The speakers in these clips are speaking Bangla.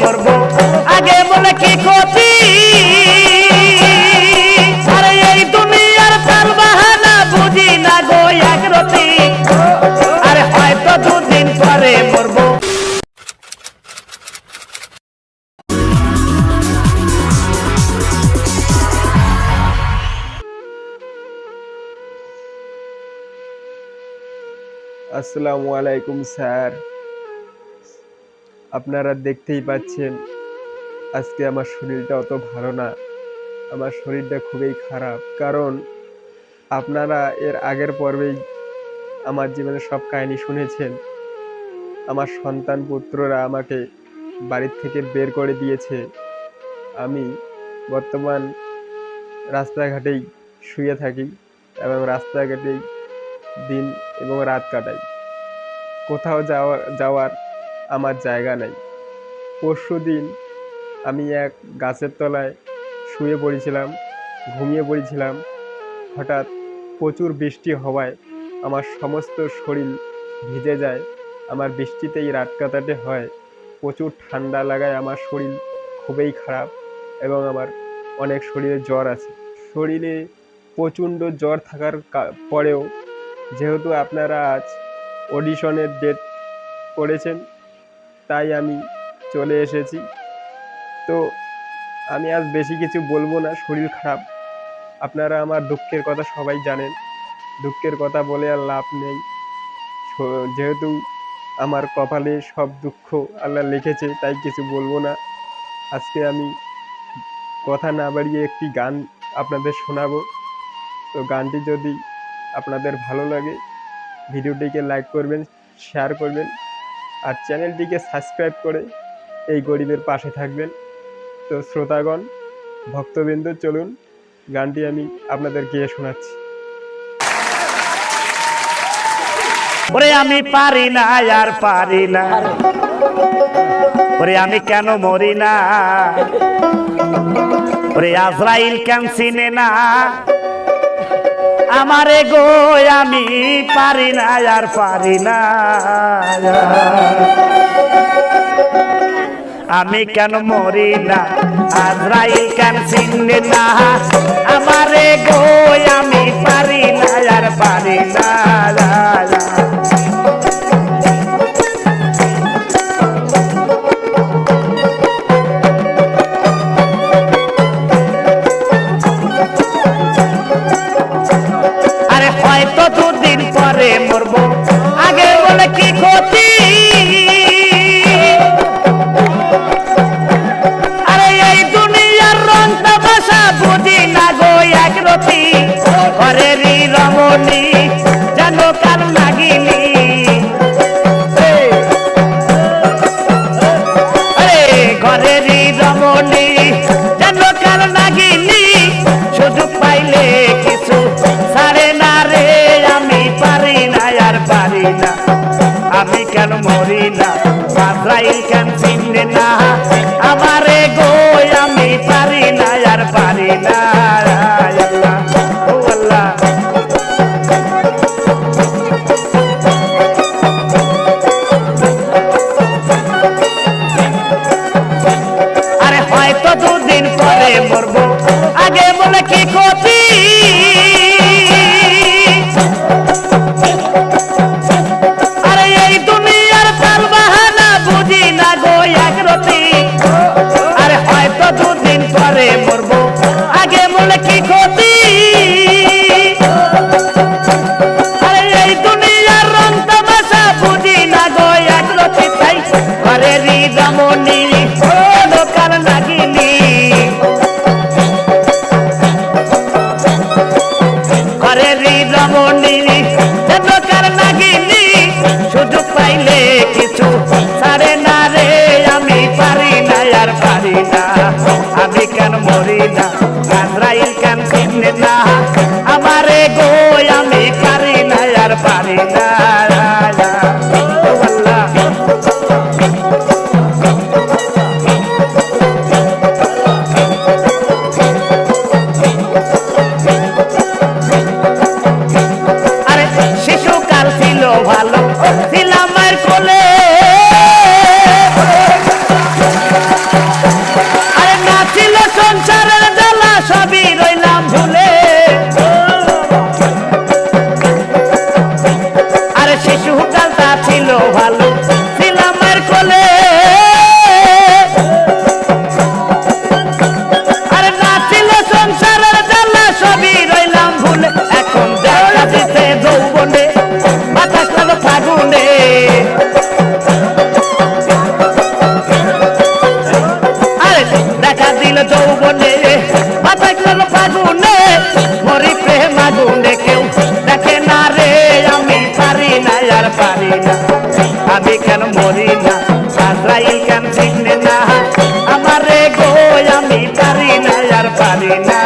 মরবো আগে বলে কি আসসালামু আলাইকুম স্যার। আপনারা দেখতেই পাচ্ছেন, আজকে আমার শরীরটা অত ভালো না। আমার শরীরটা খুবই খারাপ। কারণ আপনারা এর আগের পর্বেই আমার জীবনে সব কাহিনী শুনেছেন। আমার সন্তান পুত্ররা আমাকে বাড়ির থেকে বের করে দিয়েছে। আমি বর্তমান রাস্তাঘাটেই শুয়ে থাকি এবং রাস্তাঘাটেই দিন এবং রাত কাটাই। কোথাও যাওয়ার যাওয়ার আমার জায়গা নেই। পরশু দিন আমি এক গাছের তলায় শুয়ে পড়েছিলাম, ঘুমিয়ে পড়েছিলাম। হঠাৎ প্রচুর বৃষ্টি হওয়ায় আমার সমস্ত শরীর ভিজে যায়। আমার বৃষ্টিতেই রাত কাটাতে হয়। প্রচুর ঠান্ডা লাগায় আমার শরীর খুবই খারাপ এবং আমার অনেক শরীরে জ্বর আছে। শরীরে প্রচণ্ড জ্বর থাকার পরেও যেহেতু আপনারা আজ অডিশনের ডেট করেছেন তাই আমি চলে এসেছি। তো আমি আজ বেশি কিছু বলব না, শরীর খারাপ। আপনারা আমার দুঃখের কথা সবাই জানেন। দুঃখের কথা বলে আর লাভ নেই। যেহেতু আমার কপালে সব দুঃখ আল্লাহ লিখেছে, তাই কিছু বলব না। আজকে আমি কথা না বাড়িয়ে একটি গান আপনাদের শোনাবো। তো গানটি যদি আপনাদের ভালো লাগে, ভিডিওটিকে লাইক করবেন শেয়ার করবেন। আর চ্যানেলটিকে সাবস্ক্রাইব করে এই গরিবের পাশে থাকবেন। তো শ্রোতাগণ, ভক্তবৃন্দ, চলুন, গানটি আমি আপনাদের গিয়ে শোনাচ্ছি। ওরে আমি পারি না আর পারি না। ওরে আমি কেন মরি না? ওরে আজরাইল কেন চিনে না? আমারে গো, আমি পারি না, আর পারি না। আমি কেন মরি না? আজরাইল কেন চিনে কেন মরি না? বাজরাইল কেন চিনবে না? আমারে গো আমি পারি না আর পারি না। মরবো। আগে মনে কি আমারে গো আমি পারি না আর পারি না। আর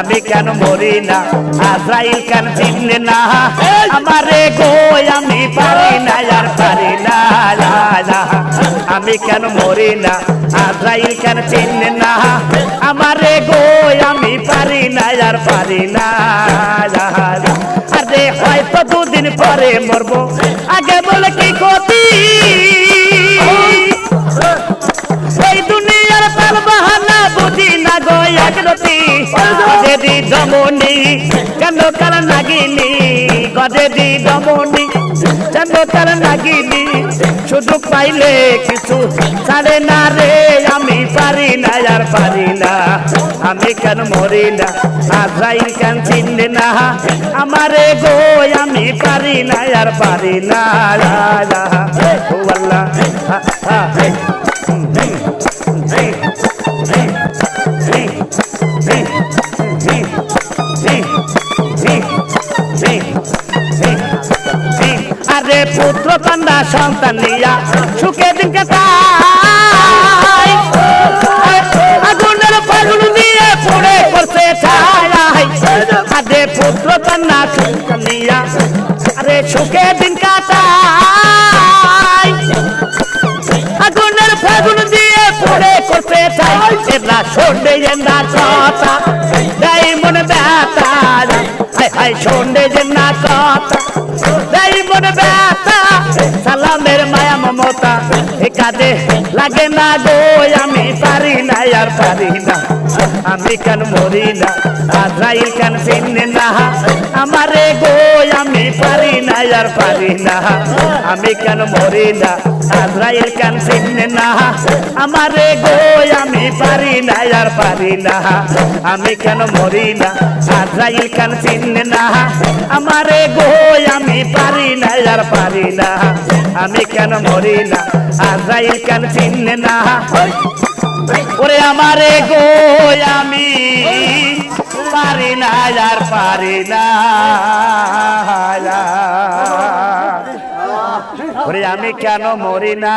আমি কেন মরি না? আজরাইল কেন চিনলে না? আমারে গো আমি পারি না, আর পারি না। আমি কেন মরি না? আজরাইল কেন চিনলে না? আমারে গো আমি পারি না, আর পারি না। আরে হয়তো দুদিন পরে মরবো। আগে বলে কি ক্ষতি? দমনি কেন কাল নাগিনি? গজেদি দমনি কেন কাল নাগিনি? শুধু পাইলে কিছু ছাড়ে না রে আমি পারি না আর পারি না। আমি কেন মরি না? আজরাইল কেন চিনলে না? আমারে গো আমি পারি না আর পারি না। ও আল্লাহ হা, সন্তান নিয়া সুখে দিন কাটাই আগুনের ফাগুন দিয়ে পড়ে পড়ছে ছায় আরে পুত্র কন্যা সন্তান নিয়া আরে সুখে দিন কাটাই আগুনের ফাগুন দিয়ে পড়ে করতে চাই এরা সন্ডে না কথা তাই মনে ব্যথা। হাই হাই সন্ডে না কথা। ব্যথা, সালামের মায়া, মমতা। লাগে না গো, আমি পারি না, আর পারি না। আমি কেন মরি না? আজরাইল কেন চিনে না? আমারে গো, আমি পারি না, আর পারি না। আমি কেন মরি না? আজরাইল কেন চিনে না? আমারে গো, আমি পারি না, আর পারি না। আমি কেন মরি না? কেন চিনে না? আমারে গো আমি পারি না, আর পারি না। আমি কেন মরি না? আজরাইল কেন চিনে না? ওরে আমারে গো, আমি পারি না, আর পারি না। ওরে আমি কেন মরি না?